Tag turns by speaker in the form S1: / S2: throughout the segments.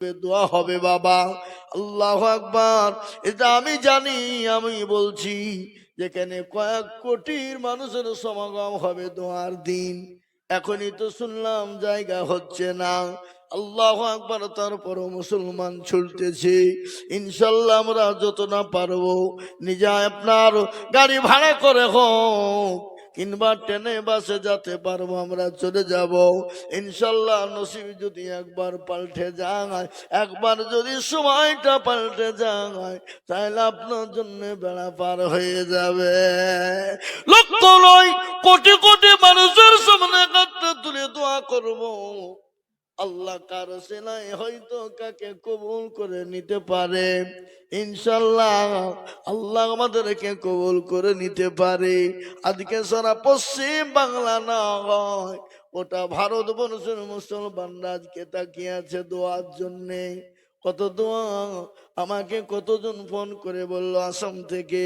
S1: দোয়া হবে বাবা। আল্লাহ আকবার। এটা আমি জানি, আমি বলছি, যেখানে কয়েক কোটির মানুষের সমাগম হবে দোয়ার দিন। এখনই তো শুনলাম, জায়গা হচ্ছে না। আল্লাহ আকবার, তারপরও মুসলমান ছুটতেছে ইনশাল্লাহ আমরা যত না পারব, নিজে আপনার গাড়ি ভাড়া করে হোক কিংবা ট্রেনে, বাসে যেতে পারব, আমরা চলে যাব। ইনশাল্লাহ নসিব যদি একবার পাল্টে যায়, একবার যদি সময়টা পাল্টে যায়, তাহলে আপনার জন্য বেড়া পার হয়ে যাবে। লক্ষ নয়, কোটি কোটি মানুষের সামনে কাটতে তুলে দোয়া করব। আল্লাহ কারও সেলাই হয়তো কাকে কবুল করে নিতে পারে? ইনশাল্লাহ আল্লাহ আমাদেরকে কবুল করে নিতে পারে। আজকে সারা পশ্চিম বাংলা না হয় ওটা ভারতবর্ষের মুসলমানরা আজকে তাকিয়ে আছে দোয়ার জন্যে। কত দোয়া আমাকে কতজন ফোন করে বলল, আসাম থেকে,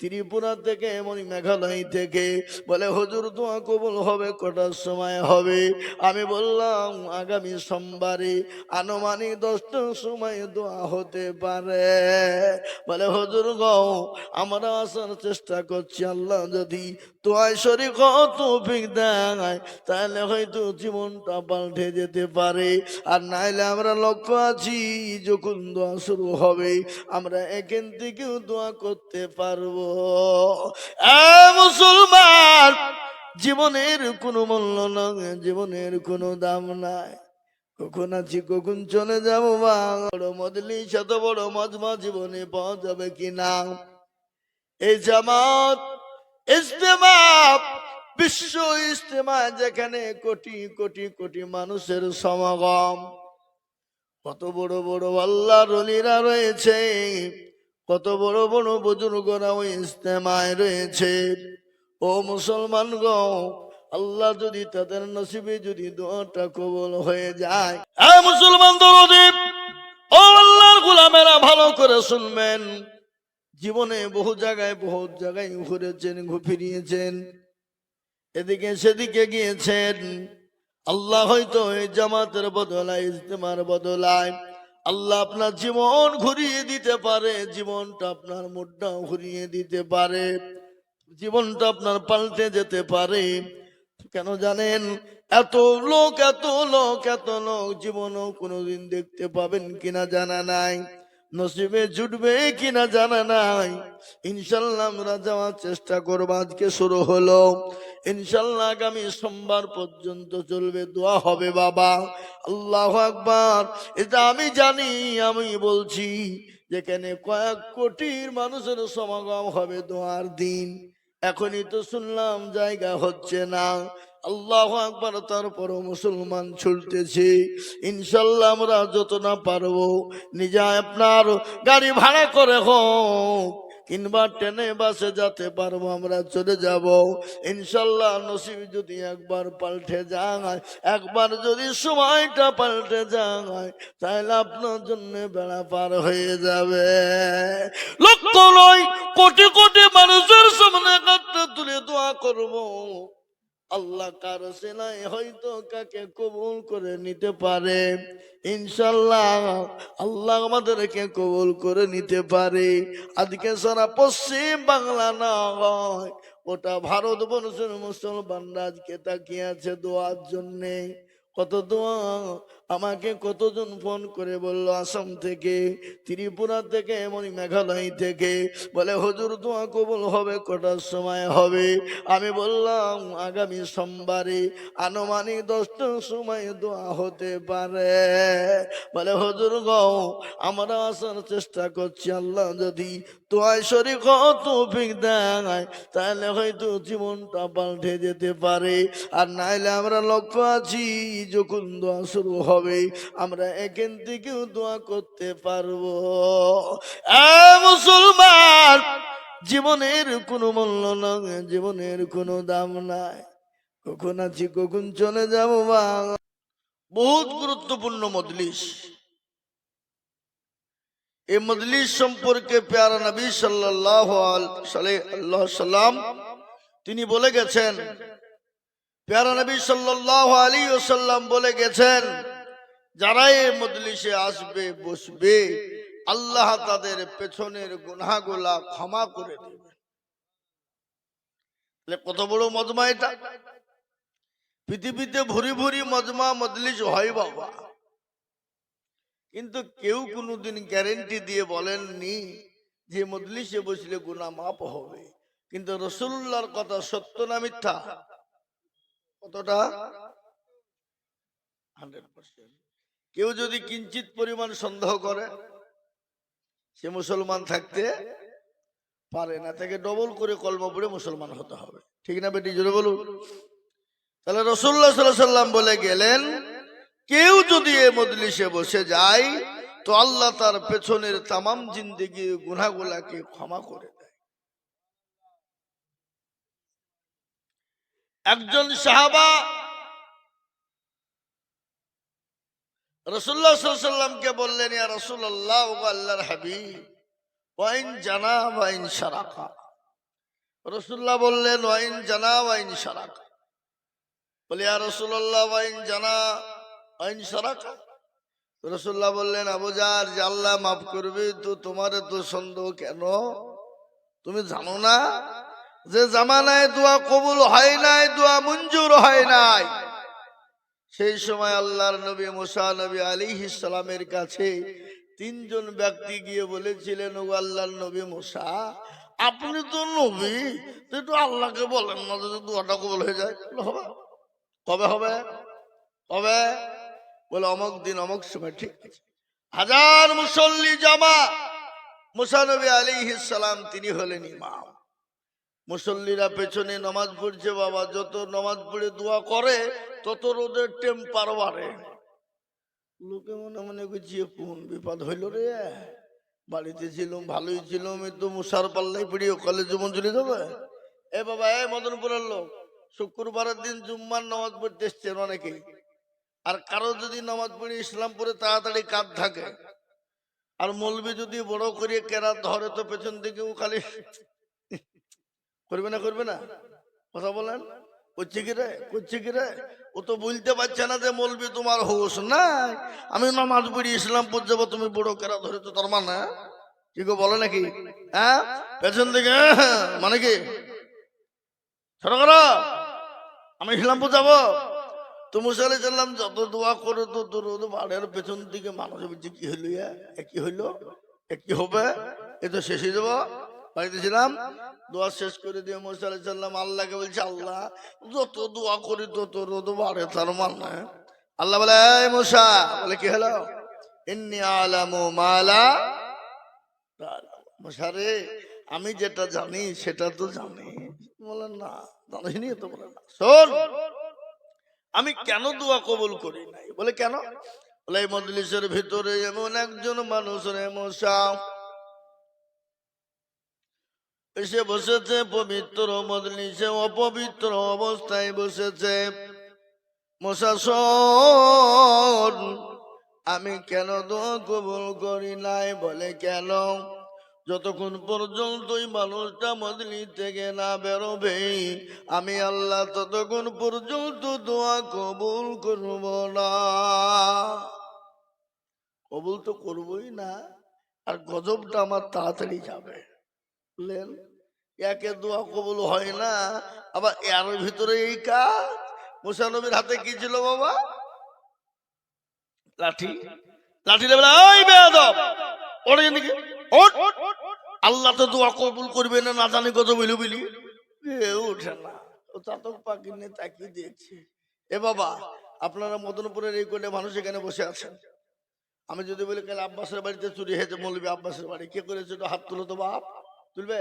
S1: ত্রিপুরা থেকে এমন মেঘালয় থেকে। বলে, হুজুর, দোয়া কবুল হবে, কটার সময় হবে? আমি বললাম, আগামী সোমবারে, আনুমানিক দশটার সময় দোয়া হতে পারে। বলে, হজুর গো, আমরা আসার চেষ্টা করছি, আল্লাহ যদি তোয়ায় শরীর তৌফিক দেয়, তাহলে হয়তো জীবনটা পাল্টে যেতে পারে। আর নাইলে আমরা লক্ষ্য আছি, যখন দোয়া শুরু হবে আমরা এখান থেকেও দোয়া করতে পারব। মুসলমান, জীবনের কোনো মূল্য নয়, জীবনের কোনো দাম নাই। কখন আছি, কখন চলে যাব বা বড় মদলি শত বড় মজমা জীবনে পাওয়া যাবে কি না? এই জামাত ইস্তেমা বিশ্ব ইস্তেমা যেখানে কোটি কোটি কোটি মানুষের সমাগম। কত বড় বড় আল্লাহ রলিরা রয়েছে, কত বড় বড় বুজুর্গরা ওই ইস্তেমায় রয়েছে। ও মুসলমান গো আল্লাহ যদি তাদের নসিবে যদি দোয়াটা কবল হয়ে যায় মুসলমান দরদীপ ও আল্লাহর গোলামেরা ভালো করে শুনবেন। জীবনে বহু জায়গায় বহু জায়গায় ঘুরেছেন, ঘুফিরিয়েছেন, এদিকে সেদিকে গিয়েছেন। আল্লাহ হয়তো এই জামাতের বদলায়, ইজতেমার বদলায়। আল্লাহ আপনার জীবন ঘুরিয়ে দিতে পারে, জীবনটা আপনার মুডটাও ঘুরিয়ে দিতে পারে, জীবনটা আপনার পাল্টে যেতে পারে। কেন জানেন? এত লোক এত লোক এত লোক জীবনও কোনোদিন দেখতে পাবেন কিনা জানা নাই। নসিবে জুটবে কিনা জানা নাই। ইনশাল্লাহ আমরা যাওয়ার চেষ্টা করব, আজকে শুরু হলো। ইনশাল্লাহ আগামী সোমবার পর্যন্ত চলবে, দোয়া হবে বাবা। আল্লাহ আকবার। এটা আমি জানি, আমি বলছি যেখানে কয়েক কোটির মানুষের সমাগম হবে দোয়ার দিন। এখনই তো শুনলাম, জায়গা হচ্ছে না। আল্লাহ আকবার, তারপরও মুসলমান ছুটতেছে। ইনশাল্লাহ আমরা যত না পারব, নিজে আপনার গাড়ি ভাড়া করে হোক, কিংবা ট্রেনে, বাসে যেতে পারব, আমরা চলে যাব। ইনশাল্লাহ নসিব যদি একবার পাল্টে যায়, একবার যদি সময়টা পাল্টে যায়, তাহলে আপনার জন্য বেড়া পার হয়ে যাবে। লক্ষ নয় কোটি কোটি মানুষের সামনে কাটতে তুলে দোয়া করব। আল্লাহ কারও সেলাই হয়তো কাকে কবুল করে নিতে পারে? ইনশাল্লাহ আল্লাহ আমাদেরকে কবুল করে নিতে পারে। আজকে সারা পশ্চিম বাংলা না হয় ওটা ভারতবর্ষের মুসলমানরা আজকে তাকিয়ে আছে দোয়ার জন্যে। কত দোয়া আমাকে কতজন ফোন করে বলল, আসাম থেকে, ত্রিপুরা থেকে এমন মেঘালয় থেকে। বলে, হজুর, দোয়া কবল হবে, কটার সময় হবে? আমি বললাম, আগামী সোমবারে, আনুমানিক দশটার সময় দোয়া হতে পারে। বলে, হজুর গো, আমরা আসার চেষ্টা করছি, আল্লাহ যদি তোয়ায় শরীর তৌফিক দেয়, তাহলে হয়তো জীবনটা পাল্টে যেতে পারে। আর নাইলে আমরা লক্ষ্য আছি, যখন দোয়া শুরু হবে। আমরা এখান থেকেও দোয়া করতে পারব। মুসলমান, জীবনের কোনো মূল্য নয় জীবনের কোনো দাম নাই। কখন আছি, কখন চলে যাব বহুত গুরুত্বপূর্ণ মজলিস। এই মজলিস সম্পর্কে পেয়ারা নবী সাল্লাহ আল্লাহ সাল্লাম, তিনি বলে গেছেন, পেয়ারা নবী সাল্লাহ আলী ওসাল্লাম বলে গেছেন যারা এই মজলিসে আসবে, বসবে, আল্লাহ তাদের পেছনের গুনাহগুলা ক্ষমা করে দেবে। কত বড় মজমা এটা? পৃথিবীতে ভুরি ভুরি মজমা, মজলিস হয় বাবা। কিন্তু কেউ কোনোদিন গ্যারেন্টি দিয়ে বলেননি যে মজলিসে বসলে গুনাহ মাপ হবে। কিন্তু রসুল্লাহর কথা সত্য না মিথ্যা? কতটা? হান্ড্রেড পার্সেন্ট কেউ যদি কিঞ্চিত পরিমাণ সন্দেহ করে, সে মুসলমান থাকতে পারে না। তাকে ডবল করে কলমা পড়ে মুসলমান হতে হবে। ঠিক না বেটি? জোরে বলুন। তাহলে রসুল্লাহ সাল্লাহ সাল্লাম বলে গেলেন, কেউ যদি এ মজলিসে বসে যায়, তো আল্লাহ তার পেছনের তামাম জিন্দিগি গুনাগুলাকে ক্ষমা করে দেয়। একজন সাহাবা রসুল্লাহ সাল্লামকে বললেন, ইয়া রসুল্লাহ আল্লাহর হাবিব ওয়াইন জানা ওয়াইন সারাকা রসুল্লাহ বললেন ওয়াইন জানা ওয়াইন সারাকা বলে, ইয়া রসুল্লাহ ওয়াইন জানা ওয়াইন সারাকা রসুল্লাহ বললেন আবুজার যে আল্লাহ মাফ করবে, তো তোমার তো সন্দেহ কেন? তুমি জানো না যে জামানায় দোয়া কবুল হয় নাই, দোয়া মঞ্জুর হয় নাই। সেই সময় আল্লাহর নবী মুসা নবী আলী ইসলামের কাছে তিনজন ব্যক্তি গিয়ে বলেছিলেন ও আল্লাহর নবী মুসা, আপনি তো নবী তো একটু আল্লাহকে বলেন না যদি দোয়াটা কবুল হয়ে যায়। হবে। কবে হবে? কবে? বলে, অমক দিন, অমক সময়। ঠিক আছে। হাজার মুসল্লি জামা মুসানবী আলী ইসালাম তিনি হলেন ইমাম। মুসল্লিরা পেছনে নমাজ পড়ছে, বাবা যত নমাজ পড়ে দোয়া করে, তত রোদের টেম্পার বাড়ে। লোকে মনে মনে করছে কোন বিপদ হইল রে? বাড়িতে ছিলাম, ভালোই ছিলাম তো মুসার পাল্লাই পড়িয়ে কলেজে মঞ্জুরি দেবে? এ বাবা, এ মদনপুরের লোক, শুক্রবারের দিন জুম্মার নামাজ পড়তে এসছেন অনেকে। আর কারও যদি নামাজ পড়ে ইসলাম পড়ে তাড়াতাড়ি কাঁধ থাকে, আর মলবি যদি বড় করে কেরাত ধরে তো পেছন দিকেও খালি করবে না করবে না? কথা বলেন। করছে কি রে? করছে কি রে? ও তো বলতে পারছে না যে মলবি তোমার হোস নাই। আমি নামাজ পড়ি ইসলাম পড়ে যাব, তুমি বড় কেরা ধরে তো তার মানে? কি গো বলে নাকি? হ্যাঁ? পেছন দিকে মানে কি? ছোট করো। আমি ইসলামপুর যাব। তো মুসালে চাল্লাম যত দোয়া করে, তো তোর বাড়ির পেছন দিকে মানুষ বলছে কি হইল কি হইল? কি হবে? এ তো শেষে যাব। বাড়িতে ছিলাম, দোয়া শেষ করে দিয়ে মুসালে চাল্লাম আল্লাহকে বলছে, আল্লাহ, যত দোয়া করি, তত রোদ বাড়ে তার মানে। আল্লাহ বলে, এই মুসা। বলে, কি হলো? ইন্নি আলামু মালা মশারে আমি যেটা জানি, সেটা তো জানি। বলেন না জানিনি তো বলে না। শোন, আমি কেন দোয়া কবুল করি নাই? বলে, কেন? বলে, এই মজলিসের ভিতরে এমন একজন মানুষ রে মশা এসে বসেছে, পবিত্র মজলিসে অপবিত্র অবস্থায় বসেছে। মশা শোন আমি কেন দোয়া কবুল করি নাই? বলে, কেন? যতক্ষণ পর্যন্ত ওই মানুষটা মদলি থেকে না বেরোবে, আমি আল্লাহ ততক্ষণ পর্যন্ত দোয়া কবুল করব না। কবুল তো করবই না, আর গজবটা আমার তাড়াতাড়ি যাবে। বুঝলেন একে দোয়া কবুল হয় না। আবার এর ভিতরে এই কাজ? মুসানবীর হাতে কি ছিল বাবা? লাঠি। লাঠি লেবে ওই এদিকে, ওঠ! আল্লাহ তো দোয়া কবুল করবে না না জানি কত বিলু বিলি ওঠে না। ও চাতক পাখি নিয়ে তাকিয়ে দিয়েছে এ বাবা, আপনারা মদনপুরের এই কোটে মানুষ এখানে বসে আছেন। আমি যদি বলি, কাল আব্বাসের বাড়িতে চুরি হয়েছে মৌলবী আব্বাসের বাড়ি। কে করেছে? হাত তুলো তো বাপ। তুলবে?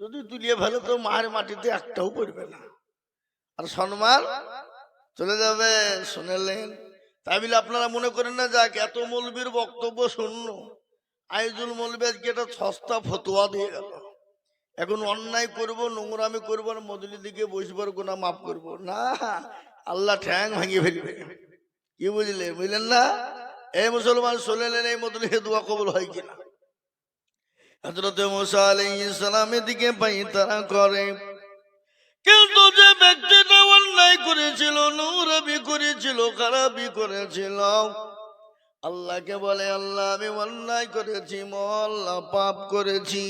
S1: যদি তুলিয়ে ফেলে, তো মায়ের মাটিতে একটাও পড়বে না। আর সম্মান চলে যাবে শুনেলেন তাই বলে আপনারা মনে করেন না, যাক, এত মৌলবীর বক্তব্য শূন্য। আইজুল মৌলবী আজকে একটা সস্তা ফতোয়া দিয়ে গেল। এখন অন্যায় করব, নোংরামি করব, আর মদুলি দিকে বসবার গোনা মাফ করব। না, আল্লাহ ঠ্যাং ভাঙিয়ে ফেলবে। কি বুঝলে? বুঝলেন না? এই মুসলমান শুনলেন এই মদুলি দোয়া কবল হয় কিনা? হজরত মুসা আলাইহিস সালামের দিকে পাই তারা করে। কিন্তু যে ব্যক্তিটা অন্যায় করেছিল, নোংরামি করেছিল খারাপি করেছিল, আল্লাহকে বলে, আল্লাহ, আমি অন্যায় করেছি মল্লা পাপ করেছি।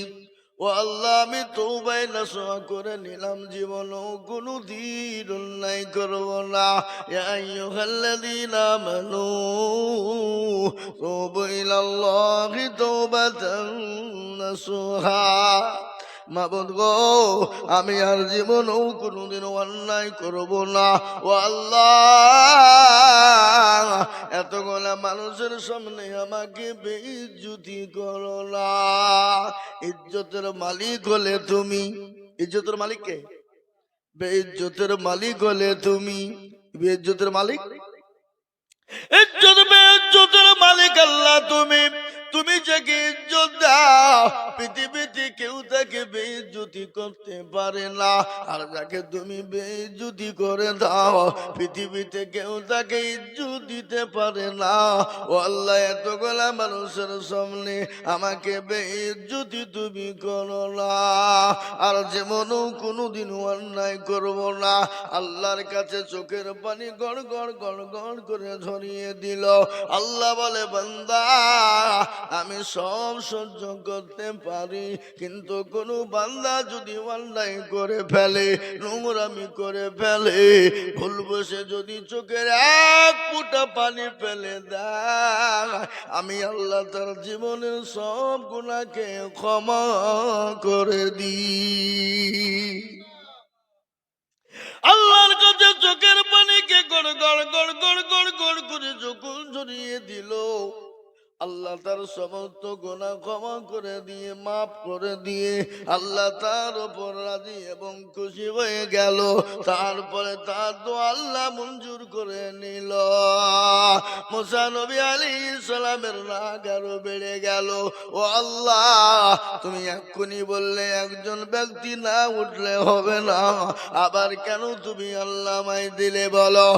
S1: ও আল্লাহ, আমি তৌবাই নাসোয়া করে নিলাম জীবন কোনো দিন অন্যায় করব না। ইয়া আইয়ুহাল্লাযীনা আমানু, তুবু ইলাল্লাহি তাওবাতান নাসুহা মাবুদ গো, আমি আর জীবনও কোনোদিন অন্যায় করব না। ও আল্লাহ, এতগুলা মানুষের সামনে আমাকে বেইজ্জতি করো না। ইজ্জতের মালিক হলে তুমি, ইজ্জতের মালিক কে? বেইজ্জতের মালিক হলে তুমি, বেইজ্জতের মালিক? ইজ্জত, বেইজ্জতের মালিক আল্লাহ তুমি। তুমি যাকে ইজ্জত দাও পৃথিবীতে কেউ তাকে বেইজ্জতি করতে পারে না। আর যাকে তুমি বেইজ্জতি করে দাও, পৃথিবীতে কেউ তাকে ইজ্জত দিতে পারে না। ও আল্লাহ, এতগুলা মানুষের সামনে আমাকে বেইজ্জতি তুমি করো না। আর যেমনও কোনোদিন অন্যায় করব না। আল্লাহর কাছে চোখের পানি গড় গড় গড় গড় করে ঝরিয়ে দিল। আল্লাহ বলে, বান্দা আমি সব সহ্য করতে পারি, কিন্তু কোনো বান্দা যদি অন্যায় করে ফেলে, নোংরামি করে ফেলে, ভুল বসে যদি চোখের এক ফুটা পানি ফেলে দেয়, আমি আল্লাহ তার জীবনের সব গুণাকে ক্ষমা করে দিই। আল্লাহর কাছে চোখের পানিকে গড় গড় গড় গড় গড় গড় করে যখন ঝরিয়ে দিল। আল্লাহ তার সমস্ত গোনা ক্ষমা করে দিয়ে, মাফ করে দিয়ে আল্লাহ তার উপর রাজি এবং খুশি হয়ে গেল। তারপরে তার তো আল্লাহ মঞ্জুর করে নিল। মুসা নবী আলী সালামের রাগ আরও বেড়ে গেল। ও আল্লাহ, তুমি এক্ষুনি বললে একজন ব্যক্তি না উঠলে হবে না। আবার কেন তুমি আল্লাহ মাই দিলে বলো?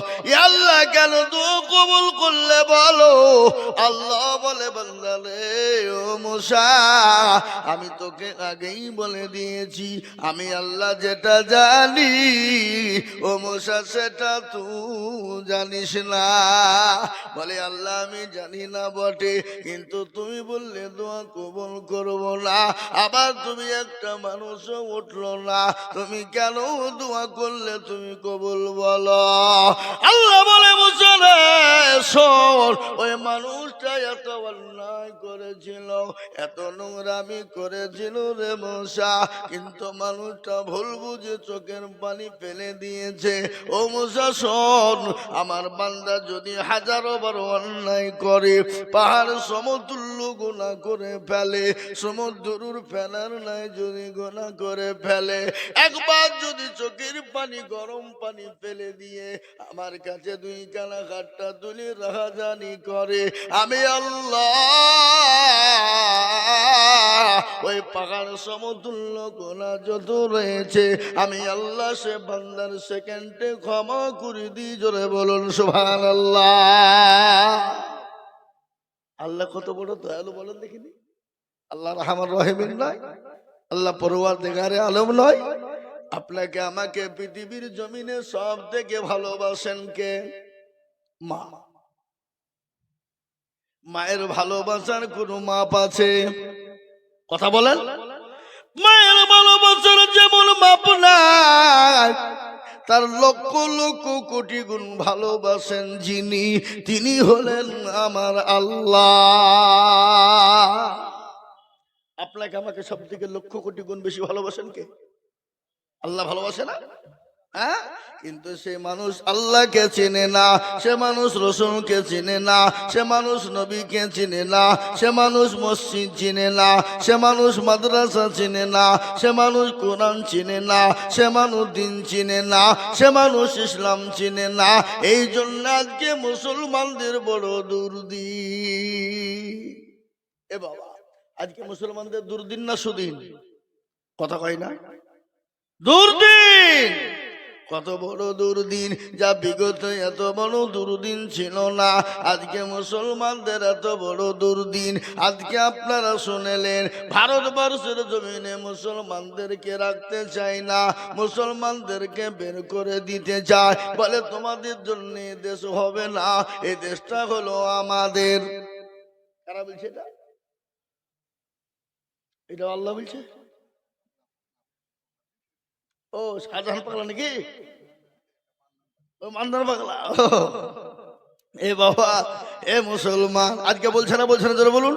S1: আল্লাহ কেন তো কবুল করলে বলো? আল্লাহ বলে বললে ও মুসা, আমি তোকে আগেই বলে দিয়েছি, আমি আল্লাহ যেটা জানি, ও মুসা, সেটা তুই জানিস না। বলে, আল্লাহ, আমি জানি না বটে, কিন্তু তুমি বললে দোয়া কবল করব না। আবার তুমি একটা মানুষও উঠল না, তুমি কেন দোয়া করলে তুমি কবল বলো? আল্লাহ বলে মুসলে শোন, ওই এত অন্যায় করেছিল, এত নোংরামি করেছিল রে মশা। কিন্তু মানুষটা ভুল বুঝে চোখের পানি ফেলে দিয়েছে। ও মুসা শোন, আমার বান্দা যদি হাজারো বার অন্যায় করে, পাহাড় সমতুল্য গুণা করে ফেলে, সমুদ্রুর ফেলার নাই যদি গোনা করে ফেলে, একবার যদি চোখের পানি, গরম পানি ফেলে দিয়ে আমার কাছে দুই কানা কাঠটা তুলে রাজানি করে, আমি আল্লাহ। ওই পাহাড় সমতুল্য গোনা যত রয়েছে, আমি আল্লাহ সে বান্দার সেকেন্ডে ক্ষমা করে দিই, জোরে বলুন সুভান আল্লাহ আল্লাহ কত বড় দয়ালু বলেন দেখিনি? আল্লাহ রহমান রহিমিন নয়, আল্লাহ পরোয়ার দেখারে আলম নয়। আপনাকে আমাকে পৃথিবীর জমিনে সব থেকে ভালোবাসেন কে? মা। মায়ের ভালোবাসার কোনো মাপ আছে? কথা বলেন। মায়ের ভালোবাসার যেমন মাপ নাই, তার লক্ষ লক্ষ কোটি গুণ ভালোবাসেন যিনি, তিনি হলেন আমার আল্লাহ। আপনাকে আমাকে সব থেকে লক্ষ কোটি গুণ বেশি ভালোবাসেন কে? আল্লাহ ভালোবাসে না? হ্যাঁ? কিন্তু সে মানুষ আল্লাহকে চেনে না, সে মানুষ রসুলকে চিনে না, সে মানুষ নবীকে চিনে না, সে মানুষ মসজিদ চিনে না, সে মানুষ মাদ্রাসা চিনে না, সে মানুষ কোরআন চিনে না, সে মানুষ দিন চিনে না, সে মানুষ ইসলাম চিনে না। এই জন্য আজকে মুসলমানদের বড় দুর্দিন এ বাবা, আজকে মুসলমানদের দুর্দিন না সুদিন? কথা কয় না? দুর্দিন! কত বড় দুর্দিন যা বিগত এত বড় দুর্দিন ছিল না। আজকে মুসলমানদের এত বড় দুর্দিন। আজকে আপনারা শুনেলেন, ভারতবর্ষের জমিনে মুসলমানদেরকে রাখতে চায় না, মুসলমানদেরকে বের করে দিতে চায় বলে তোমাদের জন্য এ দেশ হবে না এই দেশটা হলো আমাদের। কারা বলছে এটা? এটা আল্লাহ বলছে? ও শাহজাহান পাগলা নাকি? ও মান্দার পাগলা। এ বাবা এ মুসলমান। আজকে বলছে না বলছে না জোরে বলুন।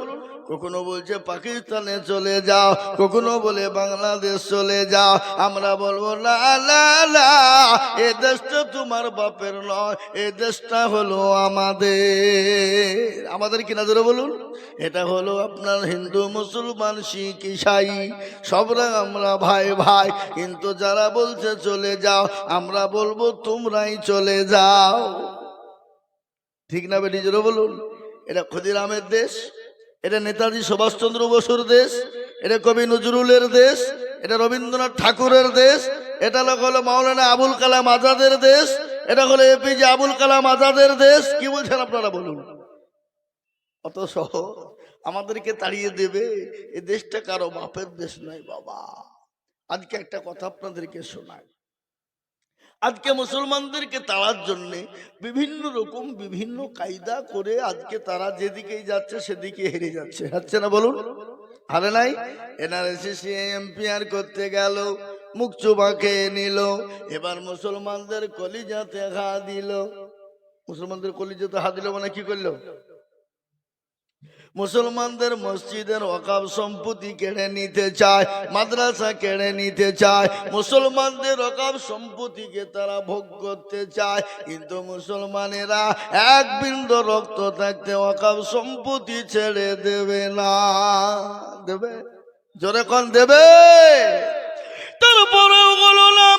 S1: কখনো বলছে, পাকিস্তানে চলে যাও। কখনো বলে, বাংলাদেশ চলে যাও। আমরা বলব, না এ দেশটা তোমার বাপের নয়, এ দেশটা হলো আমাদের। আমাদের কিনা ধরে বলুন? এটা হলো আপনার হিন্দু, মুসলমান, শিখ, ইসাই সবরা আমরা ভাই ভাই। কিন্তু যারা বলছে, চলে যাও, আমরা বলব, তোমরাই চলে যাও। ঠিক না বেটি, জোরে বলুন? এটা ক্ষুদিরামের দেশ। এটা নেতাজি সুভাষচন্দ্র বসুর দেশ, এটা কবি নজরুলের দেশ, এটা রবীন্দ্রনাথ ঠাকুরের দেশ, এটা হলো মাওলানা আবুল কালাম আজাদের দেশ, এটা হলো এপিজে আবুল কালাম আজাদের দেশ। কি বলছেন আপনারা বলুন? অত সহ আমাদেরকে তাড়িয়ে দেবে, এ দেশটা কারও বাপের দেশ নয় বাবা। আজকে একটা কথা আপনাদেরকে শোনায় আজকে মুসলমানদেরকে তাড়ার জন্যে বিভিন্ন রকম, বিভিন্ন কায়দা করে আজকে তারা যেদিকেই যাচ্ছে সেদিকে হেরে যাচ্ছে। হচ্ছে না বলুন? হারে নাই? এনআরএসি এমপিআর করতে গেল, মুখ চুপা খেয়ে নিল, এবার মুসলমানদের কলিজাতে ঘা দিল। মুসলমানদের কলিজাতে হাত দিল মানে কি করল? মুসলমানদের মসজিদের ওয়াকাব সম্পত্তি কেড়ে নিতে চায়, মাদ্রাসা কেড়ে নিতে চায়, মুসলমানদের ওয়াকাব সম্পত্তিকে তারা ভোগ করতে চায়, কিন্তু মুসলমানেরা এক বিন্দু রক্ত থাকতে অকাব সম্পত্তি ছেড়ে দেবে না। দেবে? জোরে কোন, দেবে? তারপরেও বলো না,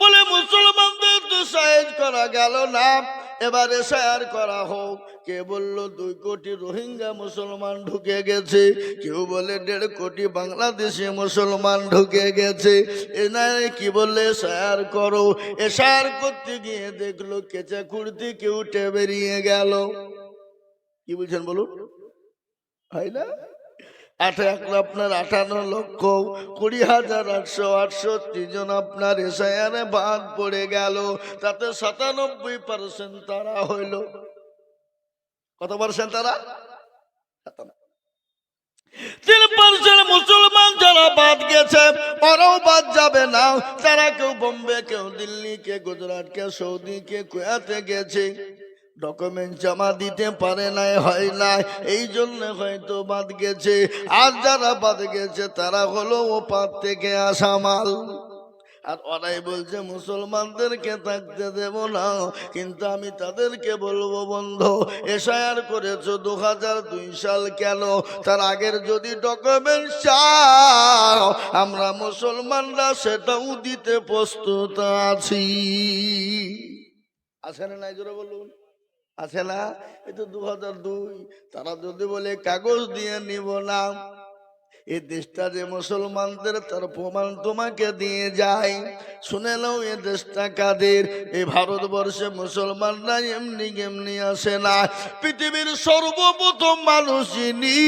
S1: বলে মুসলমানদের তো সাহেজ করা গেল না। এবারে শেয়ার করা হোক। কে বলল, দুই কোটি রোহিঙ্গা মুসলমান ঢুকে গেছে? কেউ বলে, দেড় কোটি বাংলাদেশি মুসলমান ঢুকে গেছে। এ নাই, কি বললে, শেয়ার করো। এ শেয়ার করতে গিয়ে দেখল, কেচা কুর্তি কেউ উঠে বেরিয়ে গেল। কি বলছেন বলুন? হয় না? আট এক আপনার আঠান্ন লক্ষ কুড়ি হাজার আটশো আটষট্টি জন আপনার এসআইআরে বাদ পড়ে গেল। তাতে সাতানব্বই পার্সেন্ট তারা হইল। কত পার্সেন্ট তারা? তিন মুসলমান যারা বাদ গেছে, ওরাও বাদ যাবে না। তারা কেউ বোম্বে, কেউ দিল্লি, কে গুজরাট, কে সৌদি, কে কুয়াতে গেছে। ডকুমেন্ট জমা দিতে পারে নাই, হয় নাই, এই জন্য হয়তো বাদ গেছে। আর যারা বাদ গেছে, তারা হলো ও পার থেকে আসা মাল। আর ওরাই বলছে, মুসলমানদেরকে থাকতে দেব না, কিন্তু আমি তাদেরকে বলব, বন্ধু এসআইআর করেছ দু হাজার দুই সাল কেন? তার আগের যদি ডকুমেন্ট চাও, আমরা মুসলমানরা সেটাও দিতে প্রস্তুত আছি। আছে না নাই, জোরে বলুন। আছে না? এই তো দু হাজার দুই। তারা যদি বলে, কাগজ দিয়ে নিব না। এই দেশটা যে মুসলমানদের, তার প্রমাণ তোমাকে দিয়ে যায়। শুনে নাও এ দেশটা কাদের? এই ভারতবর্ষে মুসলমানরা এমনি এমনি আসে না। পৃথিবীর সর্বপ্রথম মানুষ যিনি,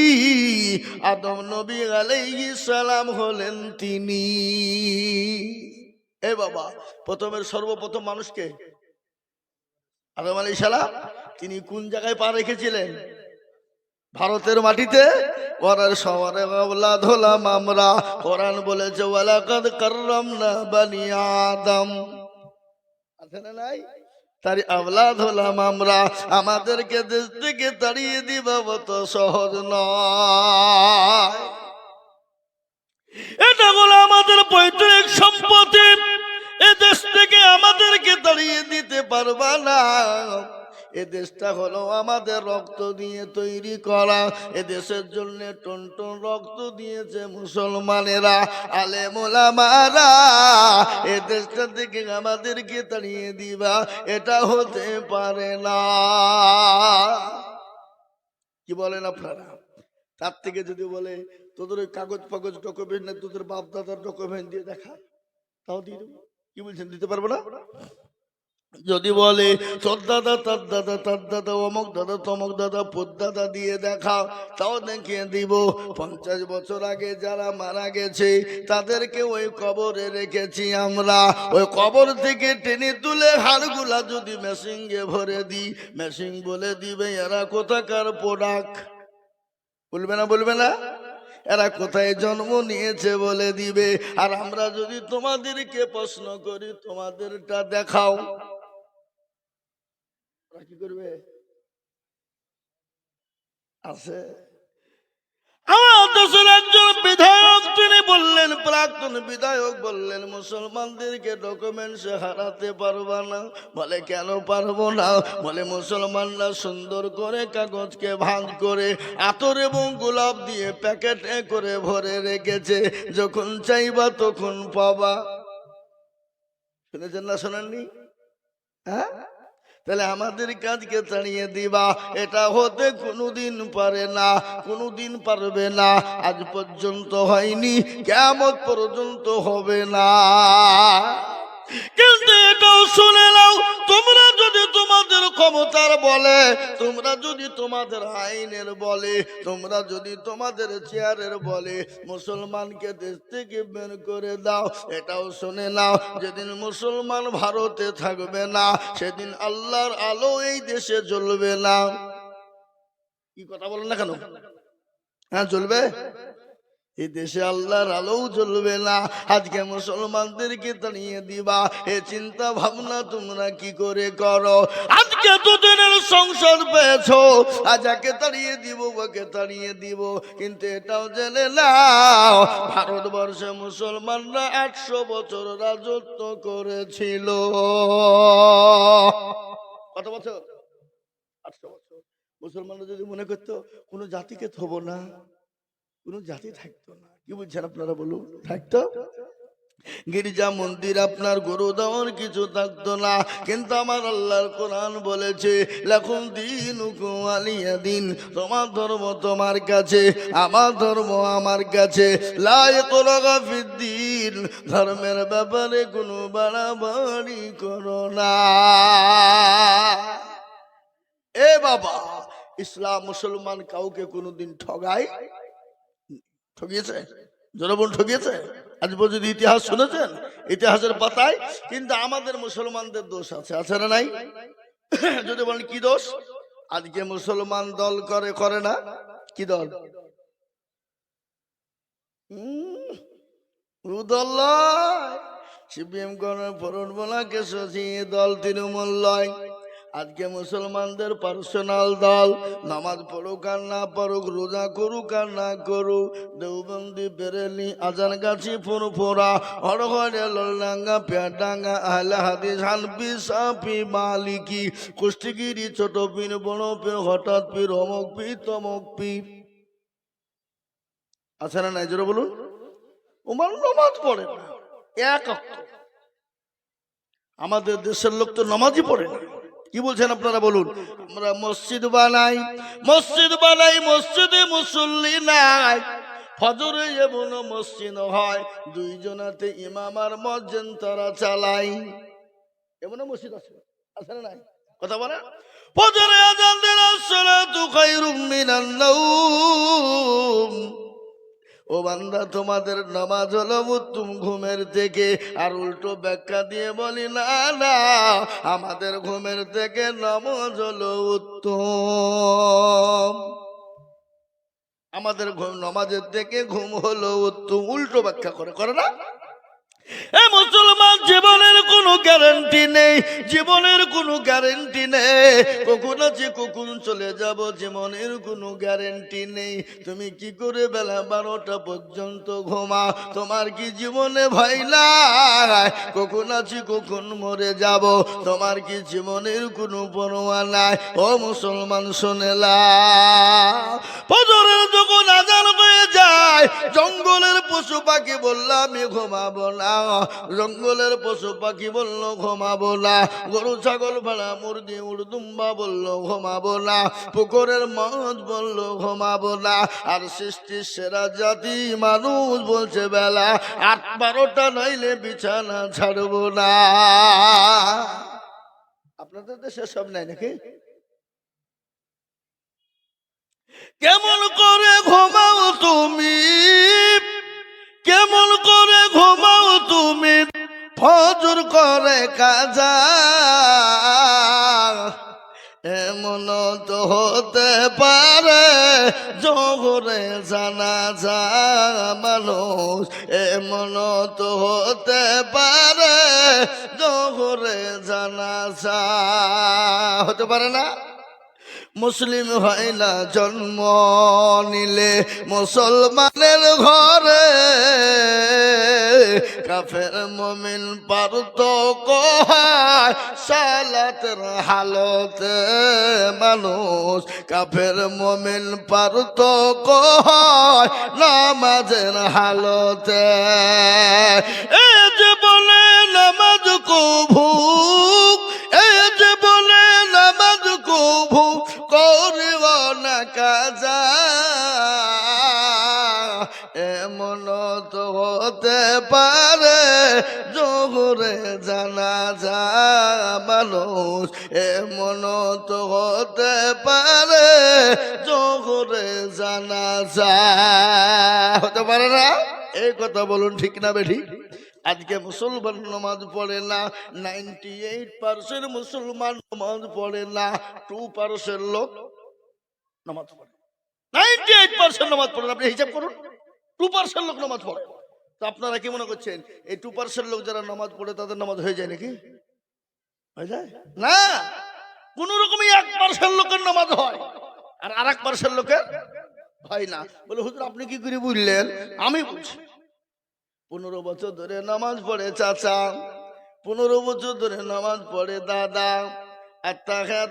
S1: আদম নবী আলাইহিস সালাম হলেন তিনি। এ বাবা, প্রথমের সর্বপ্রথম মানুষকে আদম আলী সালাম, তিনি কোন জায়গায় পা রেখেছিলেন? ভারতের মাটিতে? ওরার সবারে আওলাদ হলাম আমরা। কোরআন বলেছে, ওয়ালাকাদ কাররামনা বানি আদম। আছে না নাই? তার আওলাদ হলাম আমরা। আমাদেরকে দেশ থেকে তাড়িয়ে দিব তো সহজ নয়। এটা তাড়িয়ে দিতে পারবা না। এ দেশটা হলো আমাদের রক্ত দিয়ে তৈরি করা। এ দেশের জন্য টন টন রক্ত দিয়েছে মুসলমানেরা আলে মোলামারা এ দেশটা থেকে আমাদেরকে তাড়িয়ে দিবা, এটা হতে পারে না। কি বলেন আপনারা? তার থেকে যদি বলে, তোদের ওই কাগজ ফাগজ ডকুমেন্ট না তোদের বাপ দাদার ডকুমেন্ট দিয়ে দেখা তাও দিয়ে দেবো। কি বলছেন, দিতে পারব না? যদি বলে, তোর দাদা, তার দাদা তার দাদা, অমক দাদা, তমক দাদা দাদা দিয়ে দেখাও, তাও দেখিয়ে দিব? পঞ্চাশ বছর আগে যারা মারা গেছে, তাদেরকে ওই কবরে রেখেছি আমরা। ওই কবর থেকে টেনে তুলে হাড়গুলা যদি মেশিনকে ভরে দিই, মেশিন বলে দিবে, এরা কোথাকার প্রোডাক্ট? বলবে না বলবে না? এরা কোথায় জন্ম নিয়েছে? বলে দিবে। আর আমরা যদি তোমাদেরকে প্রশ্ন করি, তোমাদেরটা দেখাও। ওরা করবে? আছে। আমার একজন বিধায়ক, তিনি বললেন, প্রাক্তন বিধায়ক বললেন, মুসলমানদেরকে ডকুমেন্টস হারাতে পারবা না। বলে, কেন পারব না? বলে, মুসলমানরা সুন্দর করে কাগজকে ভাঁজ করে আতর এবং গোলাপ দিয়ে প্যাকেটে করে ভরে রেখেছে। যখন চাইবা তখন পাবা। শুনেছেন না শোনেননি? হ্যাঁ? তাহলে আমাদের কাজকে তাড়িয়ে দিবা, এটা হতে কোনোদিন পারে না, কোনোদিন পারবে না, আজ পর্যন্ত হয়নি কেমন পর্যন্ত হবে না। কিন্তু এটাও ক্ষমতার বলে, তোমরা যদি তোমাদের আইনের বলে, তোমরা যদি তোমাদের চেয়ারের বলে, মুসলমানকে দেশ থেকে বের করে দাও, এটাও শুনে নাও, যেদিন মুসলমান ভারতে থাকবে না, সেদিন আল্লাহর আলো এই দেশে জ্বলবে না। কি কথা বলেন না কেন? হ্যাঁ জ্বলবে? এই দেশে আল্লাহর আলোও জ্বলবে না। আজকে মুসলমানদেরকে তাড়িয়ে দিবা। এ চিন্তা ভাবনা তোমরা কি করে করো? আজকে দুদিনের সংসদ পেয়েছ। আজাকে তাড়িয়ে দিব, ওকে তাড়িয়ে দিব। কিন্তু এটাও জেনে নাও, ভারতবর্ষে মুসলমানরা একশো বছর রাজত্ব করেছিল। কত বছর? আটশো বছর। মুসলমানরা যদি মনে করতো, কোনো জাতিকে থব না। কোনো জাতি থাকতো না। কি বুঝছেন আপনারা বলুন? থাকতো? গির্জা, মন্দির আপনার গরু দেওয়ার কিছু থাকতো না। কিন্তু আমার আল্লাহর কোরআন বলেছে লেখুন দিন আলিয়া দিন, তোমার ধর্ম তোমার কাছে, আমার ধর্ম আমার কাছে। লাই দিন, ধর্মের ব্যাপারে কোনো বাড়াবাড়ি করো না। এ বাবা, ইসলাম মুসলমান কাউকে কোনোদিন ঠগায় ঠকিয়েছে? জনগণ ঠকিয়েছে? আজ পর্যন্ত ইতিহাস শুনেছেন? ইতিহাসের পাতায়, কিন্তু আমাদের মুসলমানদের দোষ আছে আছে না নাই? যদি বলেন, কি দোষ? আজকে মুসলমান দল করে করে না। কি দল? দল সিপিএম করে ফরন বলা কেসি দল তৃণমূল লয়। আজকে মুসলমানদের পার্সোনাল দল, নামাজ পড়ুক আর না পড়ুক, রোজা করুক আর না করুক, দেওবন্দি, বেরেলি আজান গাছি ফুরফুরা, হরহরে লল্লাঙ্গা পেয়াডাঙ্গা আহলে হাদিস হানবি সাফি, মালিকি, কুষ্টিগিরি, ছোট পীর, বড় পীর, হঠাৎ পীর, অমক পীর, তমক পীর। আছে না নাই? জোরে বলুন। ওমার নমাজ পড়ে না। এক আমাদের দেশের লোক তো নামাজই পড়ে না। কি বলছেন আপনারা বলুন? আমরা মসজিদ বানাই মসজিদ বানাই, মসজিদে মুসল্লি নাই। ফজরে এমন মসজিদ হয়, দুইজনাতে ইমাম আর মসজিদ তারা চালাই। এমন মসজিদ আছে আছে না নাই? কথা বলে ফজরে আজান দিল সালাতু খায়রুম মিনান নাওম। ও বান্দা, তোমাদের নামাজ হলো উত্তম ঘুমের থেকে। আর উল্টো ব্যাখ্যা দিয়ে বলি, না না, আমাদের ঘুমের থেকে নামাজ হলো উত্তম। আমাদের ঘুম, নামাজের থেকে ঘুম হলো উত্তম। উল্টো ব্যাখ্যা করে করে না? এ মুসলমান, জীবনের কোনো গ্যারান্টি নেই, জীবনের কোনো গ্যারান্টি নেই। কখন আছে, কখন চলে যাব, জীবনের কোনো গ্যারান্টি নেই। তুমি কি করে বেলা বারোটা পর্যন্ত ঘুমা তোমার কি জীবনে ভয় নাই? কখন আছি, কখন মরে যাব? তোমার কি জীবনের কোনো পরোয়া নাই? ও মুসলমান শোনেলা ফজরের যখন আজান হয়ে যায়, জঙ্গলের পশু পাখি বললাম আমি ঘুমাবো না। জঙ্গলের পশু পাখি বলল ঘুমাবো না গরু, ছাগল, ভেড়া, মুরগি উড়দুম্বা বলল ঘুমাবো না পুকুরের মাছ বলল ঘুমাবো না আর সৃষ্টির সেরা জাতি মানুষ বলছে, বেলা আট বারোটা নইলে বিছানা ছাড়বো না। আপনাদের দেশে সব নাই নাকি? কেমন করে ঘুমাও তুমি? ফজর করে কাজা। এমন তো হতে পারে, জোহরে জানা যা মানুষ। এমন তো হতে পারে, জোহরে জানা যা হতে পারে না? মুসলিম না জন্ম নিলে মুসলমানের ঘরে কাফের মমিন পারত কহায়? সালাতের হালতে মানুষ কাফের মমিন পারত কহায়? নামাজের হালতে এ যে বলে নামাজ কভুক পারে, জোহরে জানা যা মানুষ এমন তো হতে পারে, জোহরে জানা যা হতে পারে না? এই কথা বলুন ঠিক না বে ঠিক আজকে মুসলমান নমাজ পড়ে না নাইনটি এইট পার্সেন্ট মুসলমান নামাজ পড়ে না টু পার্সেন্ট লোক নমাজ পড়ে। নাইনটি এইট পার্সেন্ট নামাজ পড়ে। আপনি হিসাব করুন। টু পার্সেন্ট লোক নমাজ পড়ে। তো আপনারা কি মনে করছেন, এই টু পার্সেন্ট লোক যারা নামাজ পড়ে, তাদের নামাজ হয়ে যায় নাকি? হয়ে যায়? না! কোন রকমই এক পার্সেন্ট লোকের নামাজ হয়, আর আর এক পার্সেন্ট লোকের হয় না। বলে, হুজুর, আপনি কি করে বুঝলেন? আমি বলছি পনেরো বছর ধরে নামাজ পড়ে চাচা, পনেরো বছর ধরে নামাজ পড়ে দাদা আর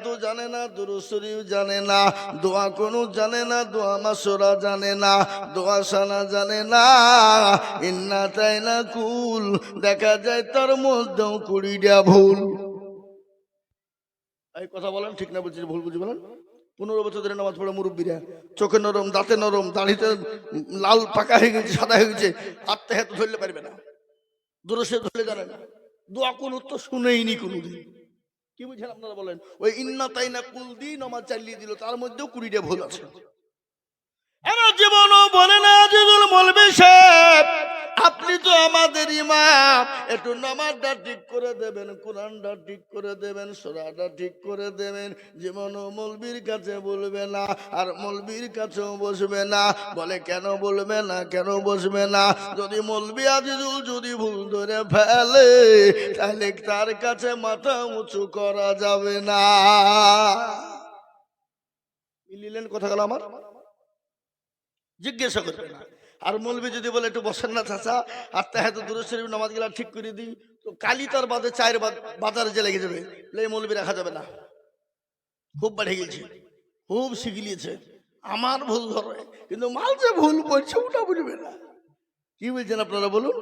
S1: তো জানে না, দুরুসরিও জানে না, দোয়া কোনো জানে না, দোয়া মাসরা জানে না, দোয়া সানা জানে না। ইন্না তাই না কুল, দেখা যায় তার মধ্যেও কুড়িটা ভুল। এই কথা বলেন, ঠিক না বলছি ভুল বুঝি বলেন? পনেরো বছর ধরে নামাজ পড়ে মুরব্বীরা, চোখে নরম, দাঁতে নরম, দাড়িতে লাল, পাকা হয়ে গেছে, সাদা হয়ে গেছে আত্মা হাতে ধরলে পারবে না। দূরসে ধরলে জানে না। দোয়া কোন তো শুনেইনি কোনোদিন। কি বুঝেন আপনারা বলেন? ওই ইন্না তাই না কুল দিন আমার চালিয়ে দিল, তার মধ্যেও কুড়িটা ভুল আছে। এরা বলে না বলবে আপনি আমাদের ইমাম। একটু নামাজটা ঠিক করে দেবেন, কোরআনটা ঠিক করে দেবেন, সোরাটা ঠিক করে দেবেন। জীবনও মলবির কাছে বলবে না, আর মলবির কাছেও বসবে না। বলে কেন বলবে না, কেন বসবে না? যদি মলবি আজিজুল যদি ভুল ধরে ফেলে, তাহলে তার কাছে মাথা উঁচু করা যাবে না। মিলিলেন কথা গেল আমার? জিজ্ঞাসা করবে না। আর মৌলবি যদি বলে একটু বসেন না, চাচা, আর তাহলে তো দূরে শরীফ নামাজ গেলা ঠিক করে দিই, তো কালি তার বাদে চায়ের বাজারে যে লেগে যাবে এই মৌলবি রাখা যাবে না। খুব বাড়ে গেছে, খুব শিখিলিয়েছে আমার ভুল ধরে কিন্তু মাল যে ভুল বলছে ওটা বুঝবে না। কি বলছেন আপনারা বলুন?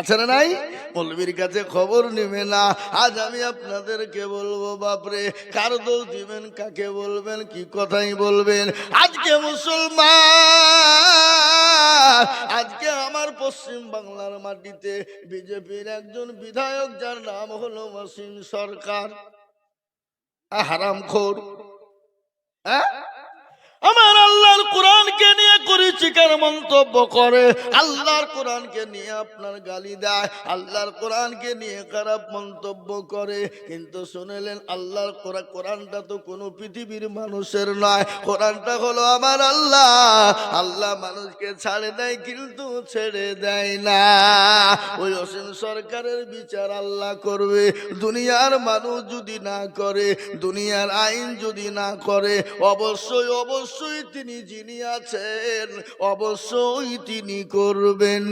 S1: আছে না নাই? মৌলবীর কাছে খবর নেবে না। আজ আমি আপনাদেরকে বলব, বাপরে, কার দোষ দিবেন, কাকে বলবেন, কি কথাই বলবেন? আজকে মুসলমান আজকে আমার পশ্চিম বাংলার মাটিতে বিজেপির একজন বিধায়ক, যার নাম হলো মসিম সরকার। হারাম খোর আমার আল্লাহর কোরআনকে নিয়ে করেছি কেন মন্তব্য করে। আল্লাহর কোরআনকে নিয়ে আপনার গালি দেয়, আল্লাহর কোরআনকে নিয়ে খারাপ মন্তব্য করে। কিন্তু শুনেলেন, আল্লাহর কোরআন কোরআনটা তো কোনো পৃথিবীর মানুষের নয়। কোরআনটা হলো আমার আল্লাহ। আল্লাহ মানুষকে ছাড়ে দেয়, কিন্তু ছেড়ে দেয় না। ওই অসীম সরকারের বিচার আল্লাহ করবে। দুনিয়ার মানুষ যদি না করে, দুনিয়ার আইন যদি না করে, অবশ্যই অবশ্যই তিনি যিনি আছেন অবশ্যই তিনি করবেন।